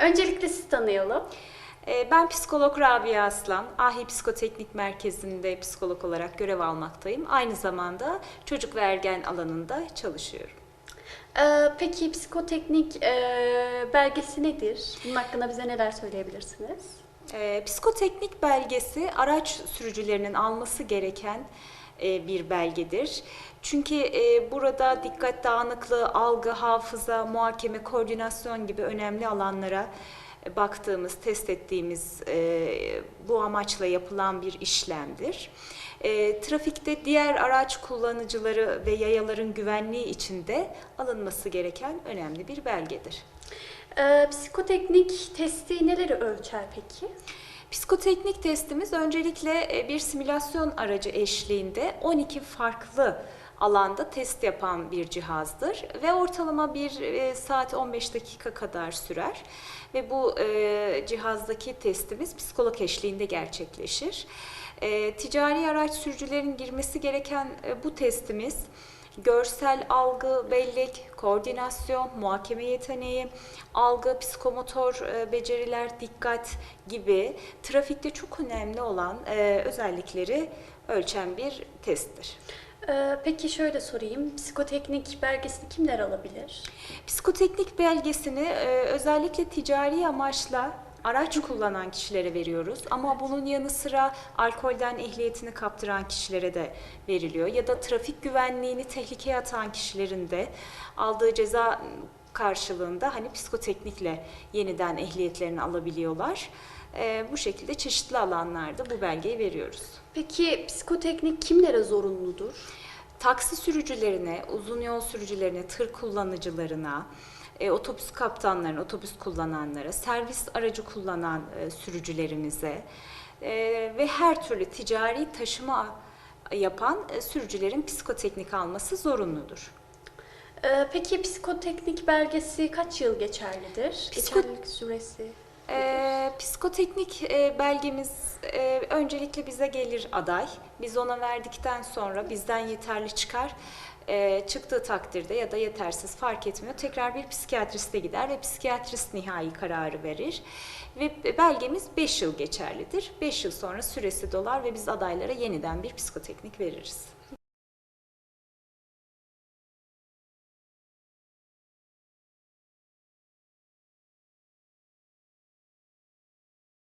Öncelikle sizi tanıyalım. Ee, Ben psikolog Rabia Aslan, Ahi Psikoteknik Merkezi'nde psikolog olarak görev almaktayım. Aynı zamanda çocuk ve ergen alanında çalışıyorum. Ee, peki psikoteknik e, belgesi nedir? Bunun hakkında bize neler söyleyebilirsiniz? Ee, Psikoteknik belgesi araç sürücülerinin alması gereken e, bir belgedir. Çünkü e, burada dikkat dağınıklığı, algı, hafıza, muhakeme, koordinasyon gibi önemli alanlara e, baktığımız, test ettiğimiz e, bu amaçla yapılan bir işlemdir. E, trafikte diğer araç kullanıcıları ve yayaların güvenliği için de alınması gereken önemli bir belgedir. Ee, psikoteknik testi neleri ölçer peki? Psikoteknik testimiz öncelikle e, bir simülasyon aracı eşliğinde 12 farklı alanda test yapan bir cihazdır ve ortalama bir e, saat 15 dakika kadar sürer ve bu e, cihazdaki testimiz psikolog eşliğinde gerçekleşir. E, ticari araç sürücülerin girmesi gereken bu testimiz görsel algı, bellek, koordinasyon, muhakeme yeteneği, algı, psikomotor beceriler, dikkat gibi trafikte çok önemli olan özellikleri ölçen bir testtir. Ee, peki şöyle sorayım. Psikoteknik belgesini kimler alabilir? Psikoteknik belgesini e, özellikle ticari amaçla araç kullanan kişilere veriyoruz ama bunun yanı sıra alkolden ehliyetini kaptıran kişilere de veriliyor ya da trafik güvenliğini tehlikeye atan kişilerin de aldığı ceza karşılığında hani psikoteknikle yeniden ehliyetlerini alabiliyorlar. E, bu şekilde çeşitli alanlarda bu belgeyi veriyoruz. Peki psikoteknik kimlere zorunludur? taksi sürücülerine, uzun yol sürücülerine, tır kullanıcılarına, e, otobüs kaptanlarına, otobüs kullananlara, servis aracı kullanan e, sürücülerimize e, ve her türlü ticari taşıma yapan e, sürücülerin psikoteknik alması zorunludur. Ee, peki psikoteknik belgesi kaç yıl geçerlidir? Psiko- Geçerlilik süresi. E, psikoteknik e, belgemiz e, öncelikle bize gelir aday. Biz ona verdikten sonra bizden yeterli çıkar. E, çıktığı takdirde ya da yetersiz fark etmiyor. Tekrar bir psikiyatriste gider ve psikiyatrist nihai kararı verir. Ve belgemiz 5 yıl geçerlidir. 5 yıl sonra süresi dolar ve biz adaylara yeniden bir psikoteknik veririz.